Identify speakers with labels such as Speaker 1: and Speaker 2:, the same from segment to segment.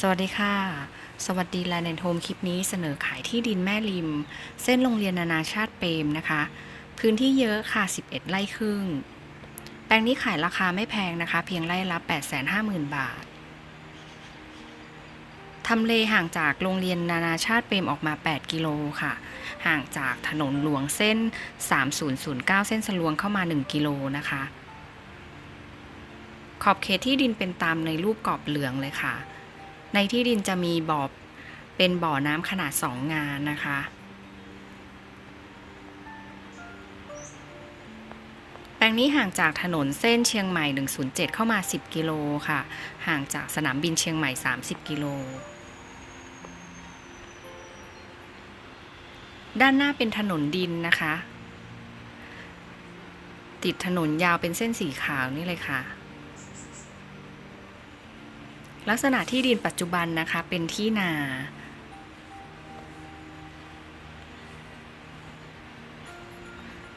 Speaker 1: สวัสดีค่ะ สวัสดีแลนด์โฮมคลิปนี้เสนอขายที่ดินแม่ริม เส้นโรงเรียนนานาชาติเปรมนะคะ พื้นที่เยอะค่ะ 11 ไร่ครึ่ง แปลงนี้ขายราคาไม่แพงนะคะ เพียงไร่ละ 850,000 บาท ทำเลห่างจากโรงเรียนนานาชาติเปรมออกมา 8 กิโลค่ะ ห่างจากถนนหลวงเส้น 3009 เส้นสลวงเข้ามา 1 กิโลนะคะ ขอบเขตที่ดินเป็นตามในรูปกรอบเหลืองเลยค่ะ ในที่ดินจะมีบ่อเป็นบ่อน้ำขนาด 2 งานนะคะ แปลงนี้ห่างจากถนนเส้นเชียงใหม่ 107 เข้ามา 10 กิโลค่ะ ห่างจากสนามบินเชียงใหม่ 30 กิโล ด้านหน้าเป็นถนนดินนะคะ ติดถนนยาวเป็นเส้นสีขาวนี่เลยค่ะ ลักษณะที่ดินปัจจุบันนะคะเป็นที่นา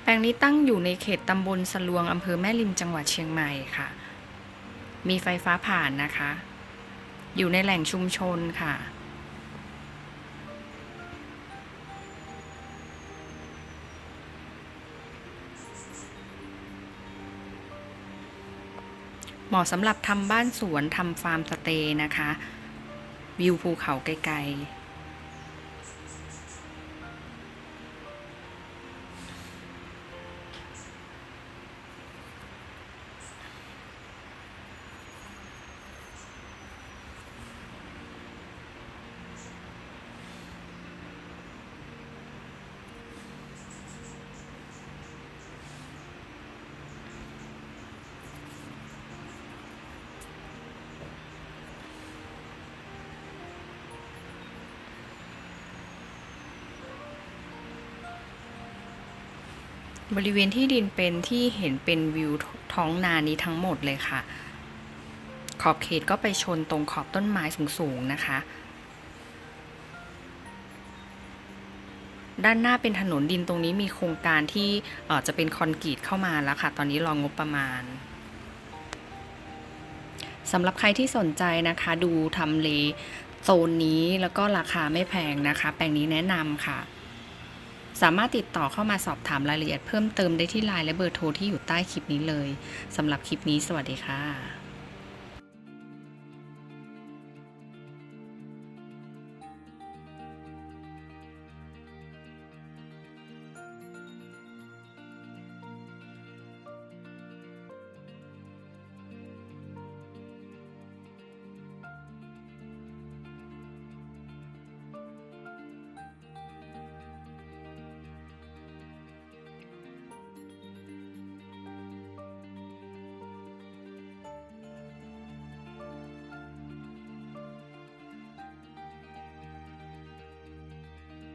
Speaker 1: แปลงนี้ตั้งอยู่ในเขตตำบลสลวงอำเภอแม่ริมจังหวัดเชียงใหม่ค่ะ มีไฟฟ้าผ่านนะคะ อยู่ในแหล่งชุมชนค่ะ เหมาะสำหรับทำบ้านสวนทำฟาร์มสเตย์นะคะ วิวภูเขาไกลๆ บริเวณที่ดินเป็นที่เห็นเป็นวิวท้องนานี้ทั้งหมดเลยค่ะ ขอบเขตก็ไปชนตรงขอบต้นไม้สูงๆนะคะ ด้านหน้าเป็นถนนดินตรงนี้มีโครงการที่จะเป็นคอนกรีตเข้ามาแล้วค่ะ ตอนนี้รองงบประมาณสำหรับใครที่สนใจนะคะ ดูทำเลโซนนี้แล้วก็ราคาไม่แพงนะคะ แปลงนี้แนะนำค่ะ สามารถติดต่อเข้ามาสอบถามรายละเอียดเพิ่มเติมได้ที่ไลน์และเบอร์โทรที่อยู่ใต้คลิปนี้เลยสำหรับคลิปนี้สวัสดีค่ะ